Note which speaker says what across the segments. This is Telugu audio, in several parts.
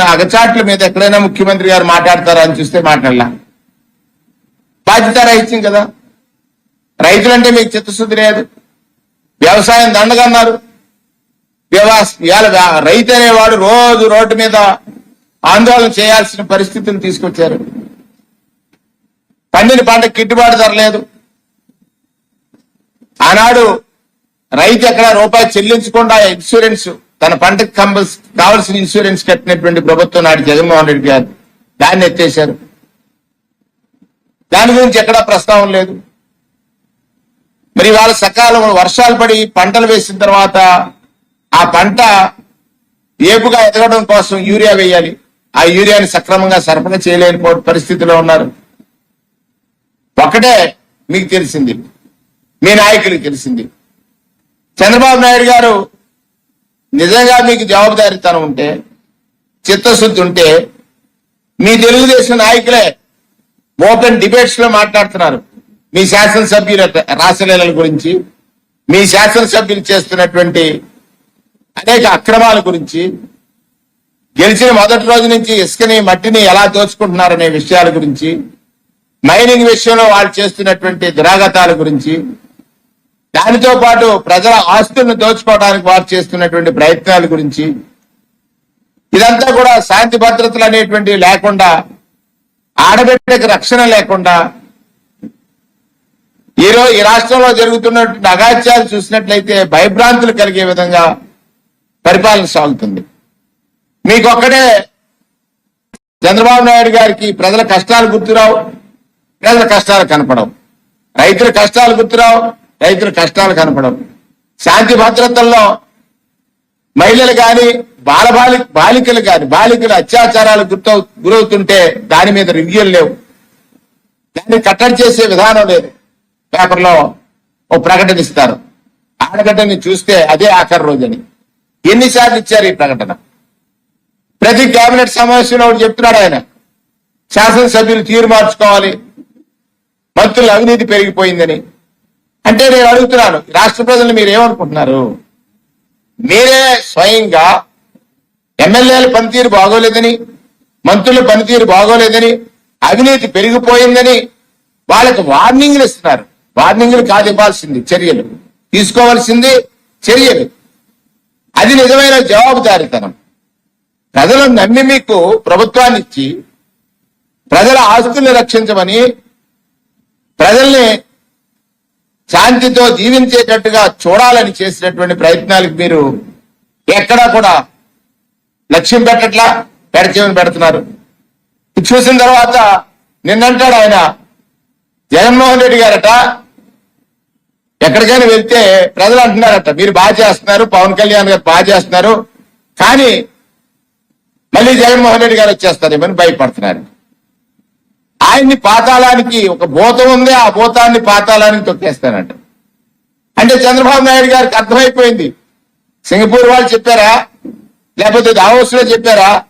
Speaker 1: చేస్తున్న అగచాట్ల మీద ఎక్కడైనా ముఖ్యమంత్రి గారు మాట్లాడతారా అని చూస్తే మాట్లాడలా. బాధ్యత రహిత్యం కదా. రైతులంటే మీకు చిత్తశుద్ధి లేదు. వ్యవసాయం దండగన్నారు వ్యవస్ ఇవాళ రైతు అనేవాడు రోజు రోడ్డు మీద ఆందోళన చేయాల్సిన పరిస్థితిని తీసుకొచ్చారు. పండిన పంట గిట్టుబాటు ధరలేదు ఆనాడు రైతు ఎక్కడ రూపాయి చెల్లించకుండా ఇన్సూరెన్స్ తన పంటకు కావలసిన ఇన్సూరెన్స్ కట్టినటువంటి ప్రభుత్వం నాడు జగన్మోహన్ రెడ్డి గారు దాన్ని ఎత్తేశారు. దాని గురించి ఎక్కడా ప్రస్తావన లేదు. మరి వాళ్ళ సకాలంలో వర్షాలు పడి పంటలు వేసిన తర్వాత ఆ పంట ఏపుగా ఎదగడం కోసం యూరియా వేయాలి. ఆ యూరియాని సక్రమంగా సరఫరా చేయలేని పరిస్థితిలో ఉన్నారు. ఒకటే మీకు తెలిసింది. మీ నాయకులకు తెలిసింది. చంద్రబాబు నాయుడు గారు నిజంగా మీకు జవాబుదారితనం ఉంటే చిత్తశుద్ధి ఉంటే మీ తెలుగుదేశం నాయకులే ఓపెన్ డిబేట్స్లో మాట్లాడుతున్నారు. మీ శాసనసభ్యుల రాసలీలల గురించి మీ శాసనసభ్యులు చేస్తున్నటువంటి అనేక అక్రమాల గురించి గెలిచిన మొదటి రోజు నుంచి ఇసుకని మట్టిని ఎలా దోచుకుంటున్నారనే విషయాల గురించి మైనింగ్ విషయంలో వాళ్ళు చేస్తున్నటువంటి దురాగతాల గురించి దానితో పాటు ప్రజల ఆస్తులను దోచుకోవడానికి వారు చేస్తున్నటువంటి ప్రయత్నాల గురించి ఇదంతా కూడా శాంతి భద్రతలు అనేటువంటివి లేకుండా ఆడబిడ్డకి రక్షణ లేకుండా ఈరోజు ఈ రాష్ట్రంలో జరుగుతున్నటువంటి అగాత్యాలు చూసినట్లయితే భయభ్రాంతులు కలిగే విధంగా పరిపాలన సాగుతుంది. మీకొక్కడే చంద్రబాబు నాయుడు గారికి ప్రజల కష్టాలు గుర్తురావు ప్రజల కష్టాలు కనపడవు. రైతుల కష్టాలు గుర్తురావు రైతుల కష్టాలు కనపడవు. శాంతి భద్రతల్లో మహిళలు కానీ బాలబాలి బాలికలు కాని బాలికలు అత్యాచారాలు గుర్తవు గురవుతుంటే దాని మీద రివ్యూలు లేవు. దాన్ని కట్టడి చేసే విధానం లేదు. పేపర్లో ఓ ప్రకటన ఇస్తారు. ఆడగడ్డని చూస్తే అదే ఆఖరి రోజని. ఎన్నిసార్లు ఇచ్చారు ఈ ప్రకటన? ప్రతి కేబినెట్ సమావేశంలో ఒకటి చెప్తున్నాడు ఆయన. శాసనసభ్యులు తీరు మార్చుకోవాలి. మంత్రుల అవినీతి పెరిగిపోయిందని. అంటే నేను అడుగుతున్నాను రాష్ట్ర ప్రజలు మీరు ఏమనుకుంటున్నారు? మీరే స్వయంగా ఎమ్మెల్యేల పనితీరు బాగోలేదని మంత్రుల పనితీరు బాగోలేదని అవినీతి పెరిగిపోయిందని వాళ్ళకి వార్నింగ్లు ఇస్తున్నారు. వార్నింగ్లు కాదు ఇవ్వాల్సింది చర్యలు. తీసుకోవాల్సింది చర్యలు. అది నిజమైన జవాబుదారీతనం. ప్రజలను నమ్మి మీకు ప్రభుత్వాన్ని ఇచ్చి ప్రజల ఆస్తుల్ని రక్షించమని ప్రజల్ని శాంతితో జీవించేటట్టుగా చూడాలని చేసినటువంటి ప్రయత్నాలకు మీరు ఎక్కడా కూడా లక్ష్యం పెట్టట్లా? పెడచేమని పెడుతున్నారు. చూసిన తర్వాత నిన్నంటాడు ఆయన జగన్మోహన్ రెడ్డి గారట ఎక్కడికైనా వెళ్తే ప్రజలు అంటున్నారట మీరు బాగా చేస్తున్నారు పవన్ కళ్యాణ్ గారు బాగా చేస్తున్నారు కానీ మళ్ళీ జగన్మోహన్ రెడ్డి గారు వచ్చేస్తారేమని భయపడుతున్నారు? ఆయన్ని పాతాళానికి ఒక భూతం ఉంది ఆ భూతాన్ని పాతాళానికి తొక్కేస్తానంట. అంటే చంద్రబాబు నాయుడు గారికి అర్థమైపోయింది. సింగపూర్ వాళ్ళు చెప్పారా? లేకపోతే దావోస్లో చెప్పారా?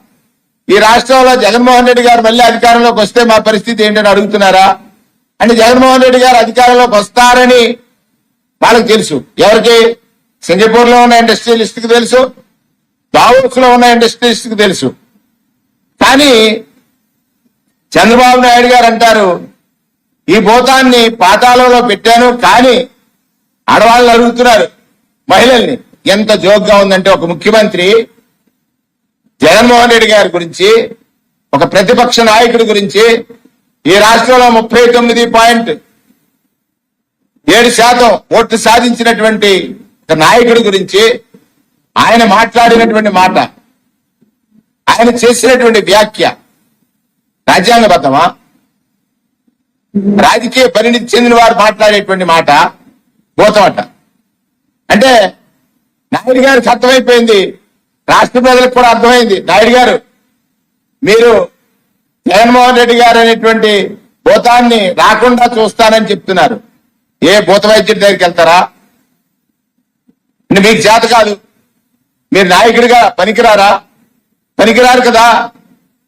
Speaker 1: ఈ రాష్ట్రంలో జగన్మోహన్ రెడ్డి గారు మళ్ళీ అధికారంలోకి వస్తే మా పరిస్థితి ఏంటని అడుగుతున్నారా? అంటే జగన్మోహన్ రెడ్డి గారు అధికారంలోకి వస్తారని వాళ్ళకి తెలుసు. ఎవరికి? సింగపూర్లో ఉన్న ఇండస్ట్రియలిస్ట్కి తెలుసు. దావోస్లో ఉన్న ఇండస్ట్రియలిస్ట్కి తెలుసు. కానీ చంద్రబాబు నాయుడు గారు అంటారు ఈ భూతాన్ని పాతాళంలో పెట్టాను కానీ ఆడవాళ్ళు అడుగుతున్నారు మహిళల్ని. ఎంత జోక్గా ఉందంటే ఒక ముఖ్యమంత్రి జగన్మోహన్ రెడ్డి గారి గురించి ఒక ప్రతిపక్ష నాయకుడి గురించి ఈ రాష్ట్రంలో ముప్పై తొమ్మిది పాయింట్ ఏడు శాతం ఓట్లు సాధించినటువంటి ఒక నాయకుడి గురించి ఆయన మాట్లాడినటువంటి మాట ఆయన చేసినటువంటి వ్యాఖ్య రాజ్యాంగబద్ధమా రాజకీయ పరిణితి చెందిన వారు మాట్లాడేటువంటి మాట భూతమట. అంటే నాయుడు గారికి అర్థమైపోయింది. రాష్ట్ర ప్రజలకు కూడా అర్థమైంది. నాయుడు గారు మీరు జగన్మోహన్ రెడ్డి గారు అనేటువంటి భూతాన్ని రాకుండా చూస్తానని చెప్తున్నారు. ఏ భూత వైద్యుడి దగ్గరికి వెళ్తారా? మీకు చేత కాదు. మీరు నాయకుడిగా పనికిరారా? పనికిరారు కదా?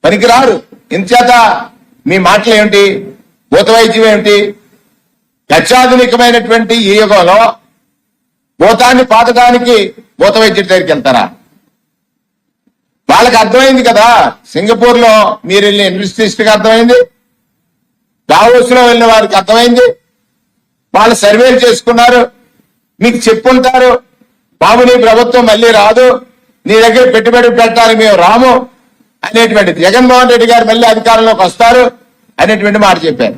Speaker 1: పనికిరారు. ఇంతచేత మీ మాటలు ఏమిటి? భూత వైద్యం ఏమిటి? అత్యాధునికమైనటువంటి ఈ యుగంలో భూతాన్ని పాతడానికి భూత వైద్యుడి దగ్గరికి వెళ్తారా? వాళ్ళకి అర్థమైంది కదా సింగపూర్లో మీరు వెళ్ళిన ఇన్వెస్టిస్ట్కి అర్థమైంది దావోస్లో వెళ్ళిన వారికి అర్థమైంది వాళ్ళు సర్వేలు చేసుకున్నారు మీకు చెప్పుంటారు బాబు నీ ప్రభుత్వం మళ్ళీ రాదు నీ దగ్గర పెట్టుబడి పెట్టాలి మేము రాము అనేటువంటి జగన్మోహన్ రెడ్డి గారు మళ్ళీ అధికారంలోకి వస్తారు అనేటువంటి మాట చెప్పారు.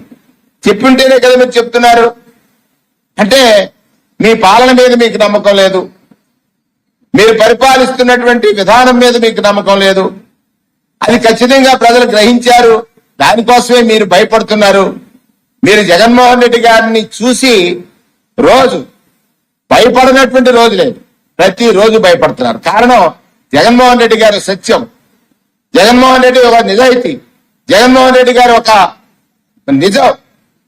Speaker 1: చెప్పింటేనే కదా మీరు చెప్తున్నారు. అంటే మీ పాలన మీద మీకు నమ్మకం లేదు. మీరు పరిపాలిస్తున్నటువంటి విధానం మీద మీకు నమ్మకం లేదు. అది ఖచ్చితంగా ప్రజలు గ్రహించారు. దానికోసమే మీరు భయపడుతున్నారు. మీరు జగన్మోహన్ రెడ్డి గారిని చూసి రోజు భయపడినటువంటి రోజు లేదు. ప్రతి రోజు భయపడుతున్నారు. కారణం జగన్మోహన్ రెడ్డి గారి సత్యం. జగన్మోహన్ రెడ్డి ఒక నిజాయితీ. జగన్మోహన్ రెడ్డి గారు ఒక నిజం.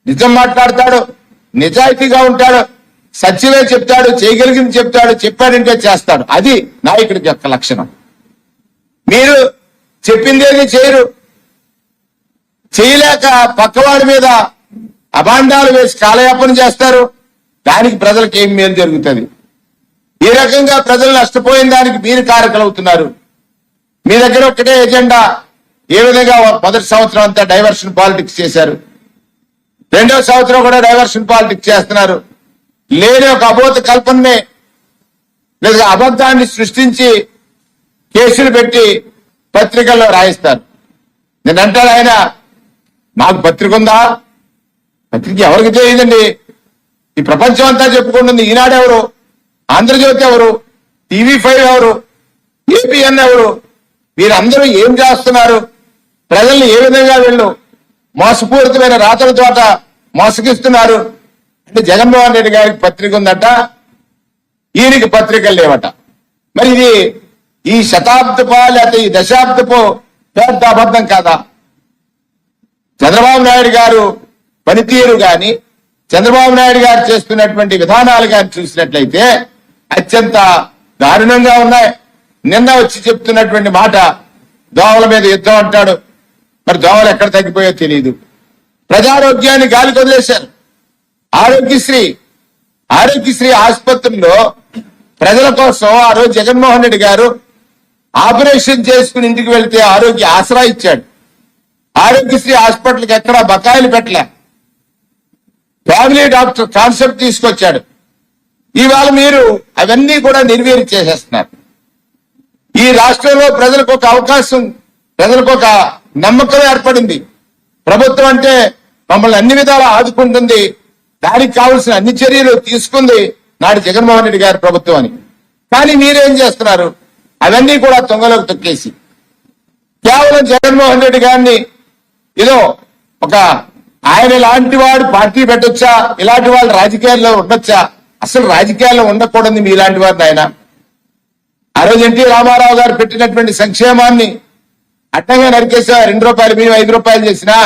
Speaker 1: నిజం మాట్లాడతాడు నిజాయితీగా ఉంటాడు సత్యమే చెప్తాడు చేయగలిగింది చెప్తాడు చెప్పాడంటే చేస్తాడు. అది నాయకుడి యొక్క లక్షణం. మీరు చెప్పిందేది చేయరు. చేయలేక పక్కవాడి మీద అభాండాలు వేసి కాలయాపన చేస్తారు. దానికి ప్రజలకు ఏం మేలు జరుగుతుంది? ఈ రకంగా ప్రజలు నష్టపోయిన దానికి మీరు కారకులవుతున్నారు. మీ దగ్గర ఒక్కటే ఎజెండా ఏ విధంగా మొదటి సంవత్సరం అంతా డైవర్షన్ పాలిటిక్స్ చేశారు? రెండవ సంవత్సరం కూడా డైవర్షన్ పాలిటిక్స్ చేస్తున్నారు. లేని ఒక అబోధ కల్పనని లేదా అబద్ధాన్ని సృష్టించి కేసులు పెట్టి పత్రికల్లో రాయిస్తారు. నేను అంటాడు ఆయన నాకు పత్రిక ఉందా? పత్రిక ఎవరికి తెలియదండి. ఈ ప్రపంచం అంతా చెప్పుకుంటుంది ఈనాడు ఎవరు? ఆంధ్రజ్యోతి ఎవరు? టీవీ ఫైవ్ ఎవరు? ఏపీఎన్ ఎవరు? వీరందరూ ఏం చేస్తున్నారు? ప్రజల్ని ఏ విధంగా వీళ్ళు మోసపూరితమైన రాతల చోట మోసగిస్తున్నారు? అంటే జగన్మోహన్ రెడ్డి గారికి పత్రిక ఉందట ఈయనకి పత్రికలు లేవట. మరి ఇది ఈ శతాబ్దపో లేకపోతే ఈ దశాబ్దపో పెద్ద అబద్ధం కాదా? చంద్రబాబు నాయుడు గారు పనితీరు గాని చంద్రబాబు నాయుడు గారు చేస్తున్నటువంటి విధానాలు కానీ చూసినట్లయితే అత్యంత దారుణంగా ఉన్నాయి. నిన్న వచ్చి చెప్తున్నటువంటి మాట దోమల మీద యుద్ధం అంటాడు. మరి దోమలు ఎక్కడ తగ్గిపోయో తెలియదు ప్రజారోగ్యాన్ని గాలి వదిలేశారు ఆరోగ్యశ్రీ ఆరోగ్యశ్రీ ఆసుపత్రిలో ప్రజల కోసం ఆ రోజు జగన్మోహన్ రెడ్డి గారు ఆపరేషన్ చేసుకుని ఇంటికి వెళ్తే ఆరోగ్య ఆసరా ఇచ్చాడు. ఆరోగ్యశ్రీ హాస్పిటల్కి ఎక్కడ బకాయిలు పెట్టలే. ఫ్యామిలీ డాక్టర్ కాన్సెప్ట్ తీసుకొచ్చాడు. ఇవాళ మీరు అవన్నీ కూడా నిర్వీర్యం చేసేస్తున్నారు. ఈ రాష్ట్రంలో ప్రజలకు ఒక అవకాశం ప్రజలకు ఒక నమ్మకం ఏర్పడింది. ప్రభుత్వం అంటే మమ్మల్ని అన్ని విధాలా ఆదుకుంటుంది. దానికి కావాల్సిన అన్ని చర్యలు తీసుకుంది నాడు జగన్మోహన్ రెడ్డి గారి ప్రభుత్వం అని. కానీ మీరేం చేస్తున్నారు? అవన్నీ కూడా తొంగలోకి తొక్కేసి. కేవలం జగన్మోహన్ రెడ్డి గారిని ఏదో ఒక ఆయన లాంటి వాడు పార్టీ పెట్టొచ్చా? ఇలాంటి వాళ్ళు రాజకీయాల్లో ఉండొచ్చా? అసలు రాజకీయాల్లో ఉండకూడదు మీ ఇలాంటి వారిని ఆయన. ఆ రోజు ఎన్టీ రామారావు గారు పెట్టినటువంటి సంక్షేమాన్ని అడ్డంగా నరికేసా రెండు రూపాయలు మీరు ఐదు రూపాయలు చేసినా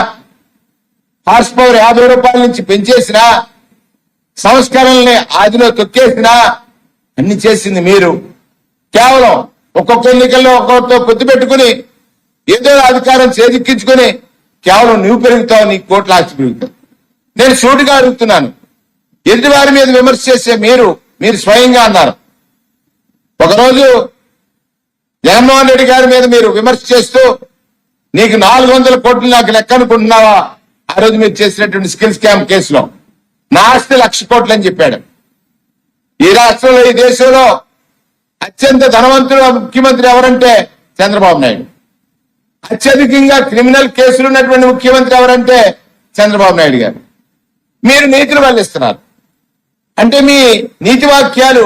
Speaker 1: హార్స్ పవర్ యాభై రూపాయల నుంచి పెంచేసినా సంస్కరణల్ని ఆదిలో తొక్కేసినా అన్ని చేసింది మీరు. కేవలం ఒక్కొక్క ఎన్నికల్లో ఒక్కొక్కరితో పొత్తు పెట్టుకుని ఏదో అధికారం చేజిక్కించుకుని కేవలం నువ్వు పెరుగుతావు నీ కోట్ల ఆస్తి పెరుగుతావు. నేను సూటిగా అడుగుతున్నాను. ఎదుటివారి మీద విమర్శ చేసే మీరు మీరు స్వయంగా అన్నారు. ఒకరోజు జగన్మోహన్ రెడ్డి గారి మీద మీరు విమర్శ చేస్తూ నీకు నాలుగు వందల కోట్లు నాకు లెక్క అనుకుంటున్నావా ఆ రోజు మీరు చేసినటువంటి స్కిల్ స్కామ్ కేసులో. నా ఆస్తి లక్ష కోట్లు అని చెప్పాడు. ఈ రాష్ట్రంలో ఈ దేశంలో అత్యంత ధనవంతుడు ముఖ్యమంత్రి ఎవరంటే చంద్రబాబు నాయుడు. అత్యధికంగా క్రిమినల్ కేసులు ఉన్నటువంటి ముఖ్యమంత్రి ఎవరంటే చంద్రబాబు నాయుడు గారు. మీరు నీతిని వల్లిస్తున్నారు. అంటే మీ నీతి వాక్యాలు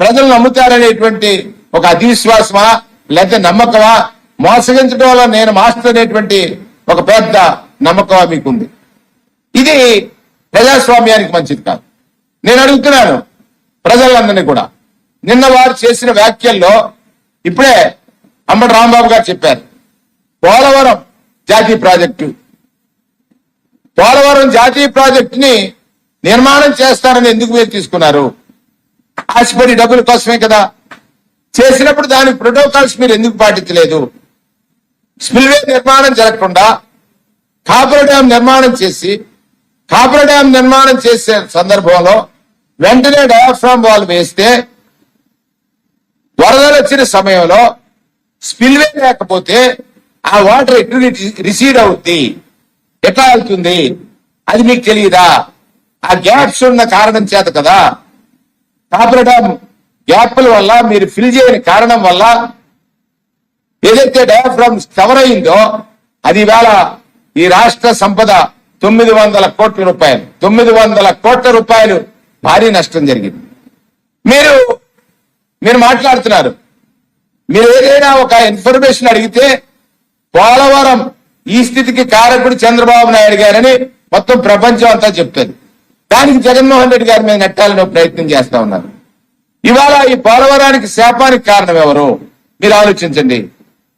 Speaker 1: ప్రజలు నమ్ముతారనేటువంటి ఒక అతివిశ్వాసమా లేకపోతే నమ్మకమా? మోసగించడం వల్ల నేను మాస్టర్ అనేటువంటి ఒక పెద్ద నమ్మకం మీకుంది. ఇది ప్రజాస్వామ్యానికి మంచిది కాదు. నేను అడుగుతున్నాను ప్రజలందరినీ కూడా. నిన్న వారు చేసిన వ్యాఖ్యల్లో ఇప్పుడే అంబటి రాంబాబు గారు చెప్పారు. పోలవరం జాతీయ ప్రాజెక్టు. పోలవరం జాతీయ ప్రాజెక్టుని నిర్మాణం చేస్తారని ఎందుకు మీరు తీసుకున్నారు? ఆశపడి డబ్బుల కోసమే కదా. చేసినప్పుడు దాని ప్రోటోకాల్స్ మీరు ఎందుకు పాటించలేదు? స్పిల్వే నిర్మాణం జరగకుండా కాపుర డ్యామ్ నిర్మాణం చేసి కాపుర డ్యామ్ నిర్మాణం చేసే సందర్భంలో వెంటనే డయాఫ్రామ్ వాల్ వేస్తే వరదలు వచ్చిన సమయంలో స్పిల్వే లేకపోతే ఆ వాటర్ ఎటు రిసీడ్ అవుద్ది? ఎట్లా వెళ్తుంది? అది మీకు తెలియదా? ఆ గ్యాప్స్ ఉన్న కారణం చేత కదా. కాపర్ గ్యాప్ల వల్ల మీరు ఫిల్ చేయని కారణం వల్ల ఏదైతే డయాఫ్రామ్ కవర్ అయిందో అది వేళ ఈ రాష్ట్ర సంపద తొమ్మిది వందల కోట్ల రూపాయలు. తొమ్మిది వందల కోట్ల రూపాయలు భారీ నష్టం జరిగింది. మీరు మీరు మాట్లాడుతున్నారు. మీరు ఏదైనా ఒక ఇన్ఫర్మేషన్ అడిగితే పోలవరం ఈ స్థితికి కారకుడు చంద్రబాబు నాయుడు గారని మొత్తం ప్రపంచం అంతా చెప్తుంది. దానికి జగన్మోహన్ రెడ్డి గారి మీద నెట్టాలని ప్రయత్నం చేస్తా ఉన్నారు ఇవాళ ఈ పోలవరానికి శాపానికి కారణం ఎవరు? మీరు ఆలోచించండి.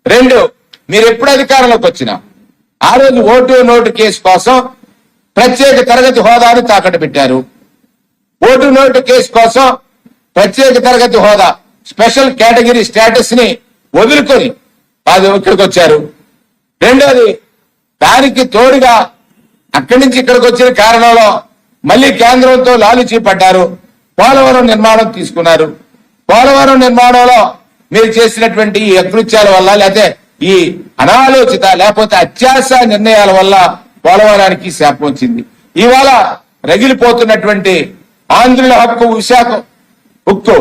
Speaker 1: రెండు మీరు ఎప్పుడు అధికారంలోకి వచ్చినా ఆ రోజు ఓటు నోటు కేసు కోసం ప్రత్యేక తరగతి హోదాను తాకట్టు పెట్టారు. ఓటు నోటు కేసు కోసం ప్రత్యేక తరగతి హోదా స్పెషల్ కేటగిరీ స్టేటస్ని వదులుకొని అది ఇక్కడికి వచ్చారు. రెండోది దానికి తోడుగా అక్కడి నుంచి ఇక్కడికి వచ్చిన కారణంలో మళ్ళీ కేంద్రంతో లాలుచీ పడ్డారు పోలవరం నిర్మాణం తీసుకున్నారు. పోలవరం నిర్మాణంలో మీరు చేసినటువంటి ఈ అకృత్యాల వల్ల లేకపోతే ఈ అనాలోచిత లేకపోతే అత్యాశ నిర్ణయాల వల్ల పోలవరానికి శాపం వచ్చింది. ఇవాళ రగిలిపోతున్నటువంటి ఆంధ్రుల హక్కు విశాఖ ఉక్కు.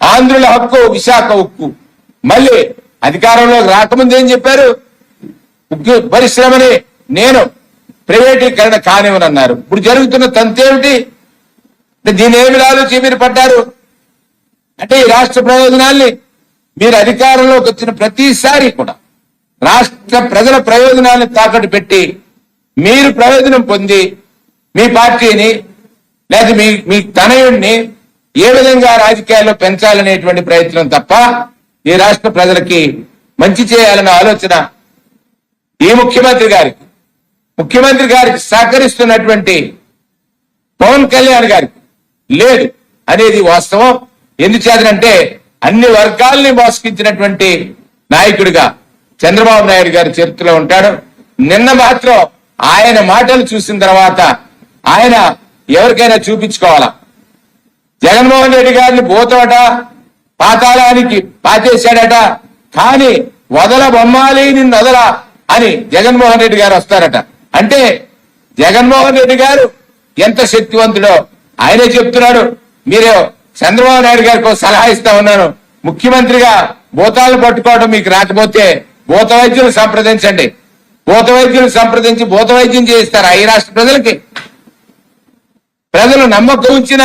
Speaker 1: ఆంధ్రుల హక్కు విశాఖ ఉక్కు. మళ్ళీ అధికారంలోకి రాకముందు ఏం చెప్పారు? ఉక్కు పరిశ్రమని నేను ప్రైవేటీకరణ కానివ్వనన్నారు. ఇప్పుడు జరుగుతున్న తంతేమిటి? దీని ఏమి ఆలోచి మీరు పడ్డారు? అంటే ఈ రాష్ట్ర ప్రయోజనాల్ని మీరు అధికారంలోకి వచ్చిన ప్రతిసారి కూడా రాష్ట్ర ప్రజల ప్రయోజనాలను తాకట్టు పెట్టి మీరు ప్రయోజనం పొంది మీ పార్టీని లేదా మీ మీ తనయుడిని ఏ విధంగా రాజకీయాల్లో పెంచాలనేటువంటి ప్రయత్నం తప్ప ఈ రాష్ట్ర ప్రజలకి మంచి చేయాలన్న ఆలోచన ఈ ముఖ్యమంత్రి గారికి ముఖ్యమంత్రి గారికి సహకరిస్తున్నటువంటి పవన్ కళ్యాణ్ గారికి లేదు అనేది వాస్తవం. ఎందుచేతనంటే అన్ని వర్గాల్ని మోసగించినటువంటి నాయకుడిగా చంద్రబాబు నాయుడు గారి చరిత్రలో ఉంటాడు. నిన్న మాత్రం ఆయన మాటలు చూసిన తర్వాత ఆయన ఎవరికైనా చూపించుకోవాలా? జగన్మోహన్ రెడ్డి గారిని పోతాడట పాతాళానికి పాతేశాడట కానీ వదల బొమ్మాలి నిన్ను వదల అని జగన్మోహన్ రెడ్డి గారు వస్తారట. అంటే జగన్మోహన్ రెడ్డి గారు ఎంత శక్తివంతుడో ఆయనే చెప్తున్నాడు. మీరు చంద్రబాబు నాయుడు గారికి సలహా ఇస్తా ఉన్నాను. ముఖ్యమంత్రిగా భూతాలను పట్టుకోవడం మీకు రాకపోతే భూత వైద్యులు సంప్రదించండి. భూత వైద్యులు సంప్రదించి భూత వైద్యం చేయిస్తారు ఈ రాష్ట్ర ప్రజలకి. ప్రజలు నమ్మకం ఉంచిన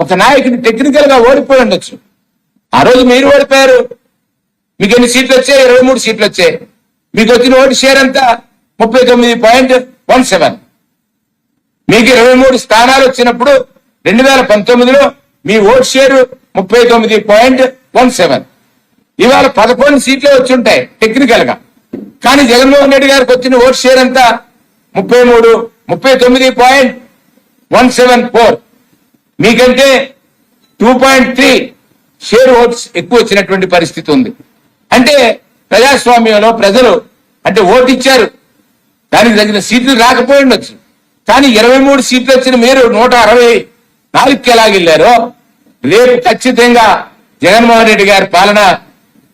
Speaker 1: ఒక నాయకుడు టెక్నికల్గా ఓడిపోయి ఉండొచ్చు. ఆ రోజు మీరు ఓడిపోయారు. మీకు ఎన్ని సీట్లు వచ్చాయి? ఇరవై మూడు సీట్లు వచ్చాయి. మీకు వచ్చిన ఓటు షేర్ అంతా ముప్పై తొమ్మిది పాయింట్ వన్ సెవెన్. మీకు ఇరవై మూడు స్థానాలు వచ్చినప్పుడు రెండు వేల పంతొమ్మిదిలో మీ ఓట్ షేర్ ముప్పై తొమ్మిది పాయింట్ వన్ సెవెన్. ఇవాళ పదకొండు సీట్లే వచ్చి ఉంటాయి టెక్నికల్గా కానీ జగన్మోహన్ రెడ్డి గారికి వచ్చిన ఓట్ షేర్ అంతా ముప్పై మూడు ముప్పై తొమ్మిది పాయింట్ వన్ సెవెన్ ఫోర్. మీకంటే two point three share votes ఎక్కువ వచ్చినటువంటి పరిస్థితి ఉంది. అంటే ప్రజాస్వామ్యంలో ప్రజలు అంటే ఓటు ఇచ్చారు దానికి తగిన సీట్లు రాకపోయి ఉండొచ్చు. కానీ ఇరవై మూడు సీట్లు వచ్చిన మీరు నూట అరవై నాలుగుకి ఎలాగెళ్ళారో రేపు ఖచ్చితంగా జగన్మోహన్ రెడ్డి గారి పాలన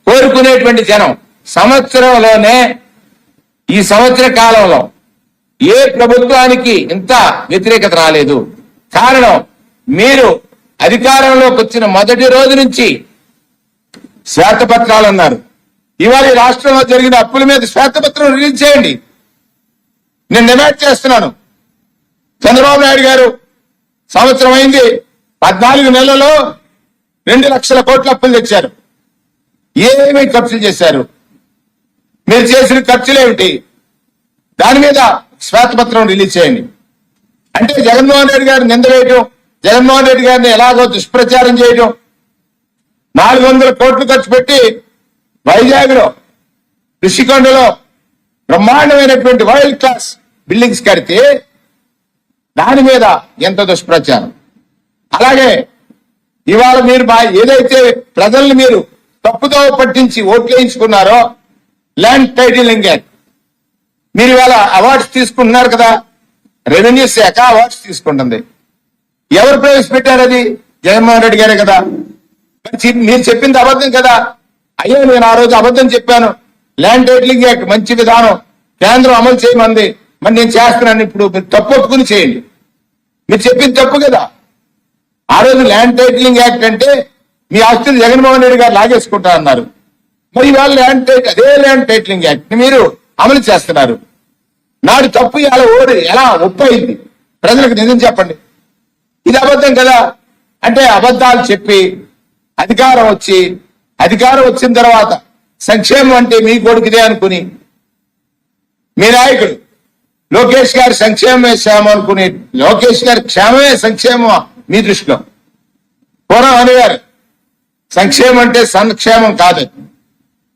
Speaker 1: కోరుకునేటువంటి జనం సంవత్సరంలోనే ఈ సంవత్సర కాలంలో ఏ ప్రభుత్వానికి ఇంత వ్యతిరేకత రాలేదు. కారణం మీరు అధికారంలోకి వచ్చిన మొదటి రోజు నుంచి శ్వేతపత్రాలు అన్నారు. ఇవాళ రాష్ట్రంలో జరిగిన అప్పుల మీద శ్వేతపత్రం రిలీజ్ చేయండి. నేను డిమాండ్ చేస్తున్నాను. చంద్రబాబు నాయుడు గారు సంవత్సరం అయింది పద్నాలుగు నెలల్లో రెండు లక్షల కోట్ల అప్పులు తెచ్చారు. ఏమేమి ఖర్చులు చేశారు? మీరు చేసిన ఖర్చులు ఏమిటి? దాని మీద శ్వేతపత్రం రిలీజ్ చేయండి. అంటే జగన్మోహన్ రెడ్డి గారిని నింద వేయటం జగన్మోహన్ రెడ్డి గారిని ఎలాగో దుష్ప్రచారం చేయటం నాలుగు వందల కోట్లు ఖర్చు పెట్టి వైజాగ్లో ఋషికొండలో బ్రహ్మాండమైనటువంటి వరల్డ్ క్లాస్ బిల్డింగ్స్ కడితే దాని మీద ఎంత దుష్ప్రచారం. అలాగే ఇవాళ మీరు బా- ఏదైతే ప్రజల్ని మీరు తప్పుతో పట్టించి ఓట్లేయించుకున్నారో ల్యాండ్ టైటిలింగ్ యాక్ట్. మీరు ఇవాళ అవార్డ్స్ తీసుకుంటున్నారు కదా రెవెన్యూ శాఖ అవార్డ్స్ తీసుకుంటుంది. ఎవరు ప్రవేశపెట్టారు అది? జగన్మోహన్ రెడ్డి గారే కదా. మీరు చెప్పింది అబద్ధం కదా. అయ్యో నేను ఆ రోజు అబద్ధం చెప్పాను. ల్యాండ్ టైటిలింగ్ యాక్ట్ మంచి విధానం కేంద్రం అమలు చేయమంది. మరి నేను చేస్తున్నాను ఇప్పుడు మీరు తప్పు ఒప్పుకుని చేయండి. మీరు చెప్పింది తప్పు కదా. ఆ రోజు ల్యాండ్ టైటిలింగ్ యాక్ట్ అంటే మీ ఆస్తులు జగన్మోహన్ రెడ్డి గారు లాగేసుకుంటా అన్నారు. మరి ఇవాళ ల్యాండ్ టైట్ అదే ల్యాండ్ టైటిలింగ్ యాక్ట్ మీరు అమలు చేస్తున్నారు. నాడు తప్పు ఇలా ఓడి ఎలా ఒప్పైంది? ప్రజలకు నిజం చెప్పండి. ఇది అబద్ధం కదా. అంటే అబద్ధాలు చెప్పి అధికారం వచ్చి అధికారం వచ్చిన తర్వాత సంక్షేమం అంటే మీ కొడుకుదే అనుకుని మీ నాయకుడు. లోకేష్ గారి సంక్షేమమే క్షేమం అనుకుని లోకేష్ గారి క్షేమమే సంక్షేమం మీ దృష్టిలో. పూర్వం అనేవారు సంక్షేమం అంటే సంక్షేమం కాదు.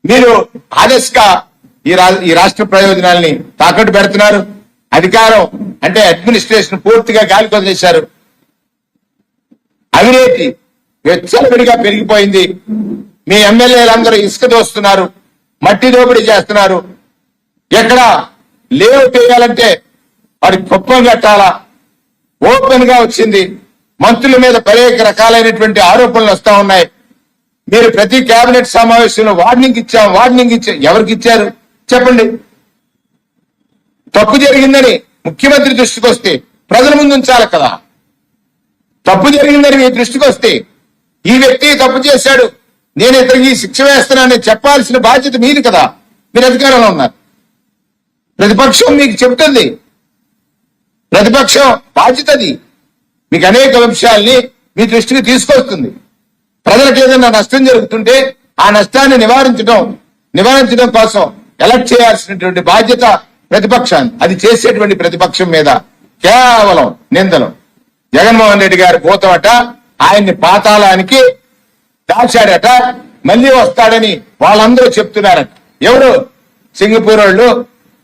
Speaker 1: మీరు ఆదర్శగా ఈ రా ఈ రాష్ట్ర ప్రయోజనాల్ని తాకట్టు పెడుతున్నారు. అధికారం అంటే అడ్మినిస్ట్రేషన్ పూర్తిగా గాలికి వదిలేశారు అవినీతి వెచ్చలవిడిగా పెరిగిపోయింది. మీ ఎమ్మెల్యేలందరూ ఇసుక దోస్తున్నారు మట్టి దోపిడీ చేస్తున్నారు. ఎక్కడ లేవు చేయాలంటే వాడి కుప్పం కట్టాలా? ఓపెన్గా వచ్చింది. మంత్రుల మీద అనేక రకాలైనటువంటి ఆరోపణలు వస్తా ఉన్నాయి. మీరు ప్రతి కేబినెట్ సమావేశంలో వార్నింగ్ ఇచ్చాం వార్నింగ్ ఇచ్చాం. ఎవరికి ఇచ్చారు? చెప్పండి. తప్పు జరిగిందని ముఖ్యమంత్రి దృష్టికి వస్తే ప్రజల ముందు ఉంచాలి కదా. తప్పు జరిగిందని మీ దృష్టికి వస్తే ఈ వ్యక్తి తప్పు చేశాడు. నేను ఇతనికి శిక్ష వేస్తున్నానని చెప్పాల్సిన బాధ్యత మీది కదా. మీరు అధికారంలో ఉన్నారు. ప్రతిపక్షం మీకు చెబుతుంది. ప్రతిపక్షం బాధ్యతది మీకు అనేక అంశాల్ని మీ దృష్టికి తీసుకొస్తుంది. ప్రజలకు ఏదైనా నష్టం జరుగుతుంటే ఆ నష్టాన్ని నివారించడం నివారించడం కోసం ఎలక్ట్ చేయాల్సినటువంటి బాధ్యత ప్రతిపక్షాన్ని. అది చేసేటువంటి ప్రతిపక్షం మీద కేవలం నిందలు. జగన్మోహన్ రెడ్డి గారి భూతమట ఆయన్ని పాతాళానికి దాచాడట మళ్ళీ వస్తాడని వాళ్ళందరూ చెప్తున్నారట. ఎవరు? సింగపూర్ వాళ్ళు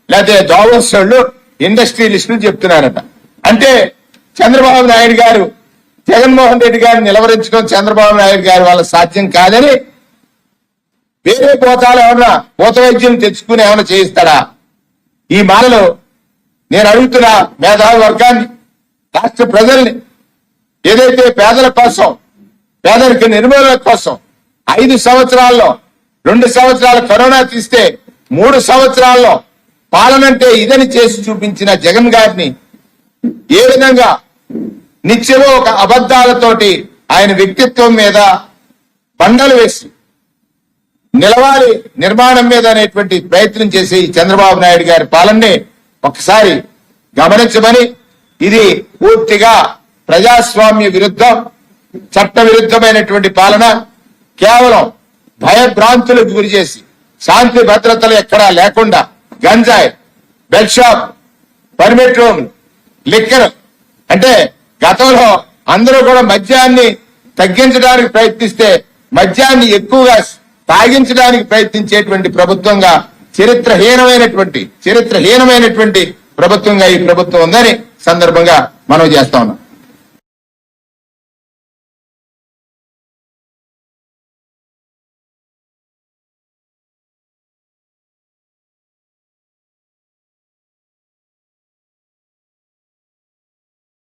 Speaker 1: లేకపోతే దావోస్ వాళ్ళు ఇండస్ట్రియలిస్టులు చెప్తున్నారట. అంటే చంద్రబాబు నాయుడు గారు జగన్మోహన్ రెడ్డి గారిని నిలవరించడం చంద్రబాబు నాయుడు గారి వల్ల సాధ్యం కాదని వేరే పోతాలు ఏమన్నా పోత వైద్యం తెచ్చుకుని ఏమైనా చేయిస్తాడా? ఈ మాటలు నేను అడుగుతున్న మేధావి వర్గాన్ని రాష్ట్ర ప్రజల్ని ఏదైతే పేదల కోసం పేదరిక నిర్మూలన కోసం ఐదు సంవత్సరాల్లో రెండు సంవత్సరాలు కరోనా తీస్తే మూడు సంవత్సరాల్లో పాలనంటే ఇదని చేసి చూపించిన జగన్ గారిని ఏ విధంగా నిత్యమో ఒక అబద్ధాలతోటి ఆయన వ్యక్తిత్వం మీద బండలు వేసి నిలవాలి నిర్మాణం మీద అనేటువంటి ప్రయత్నం చేసి చంద్రబాబు నాయుడు గారి పాలనని ఒకసారి గమనించమని ఇది పూర్తిగా ప్రజాస్వామ్య విరుద్ధం. చట్ట విరుద్ధమైనటువంటి పాలన కేవలం భయభ్రాంతులకు గురి చేసి శాంతి భద్రతలు ఎక్కడా లేకుండా గంజాయి belt shop permit room liquor అంటే గతంలో అందరూ కూడా మద్యాన్ని తగ్గించడానికి ప్రయత్నిస్తే మద్యాన్ని ఎక్కువగా తాగించడానికి ప్రయత్నించేటువంటి ప్రభుత్వంగా చరిత్రహీనమైనటువంటి చరిత్రహీనమైనటువంటి ప్రభుత్వంగా ఈ ప్రభుత్వం ఉందని సందర్భంగా మనం చేస్తా ఉన్నాం.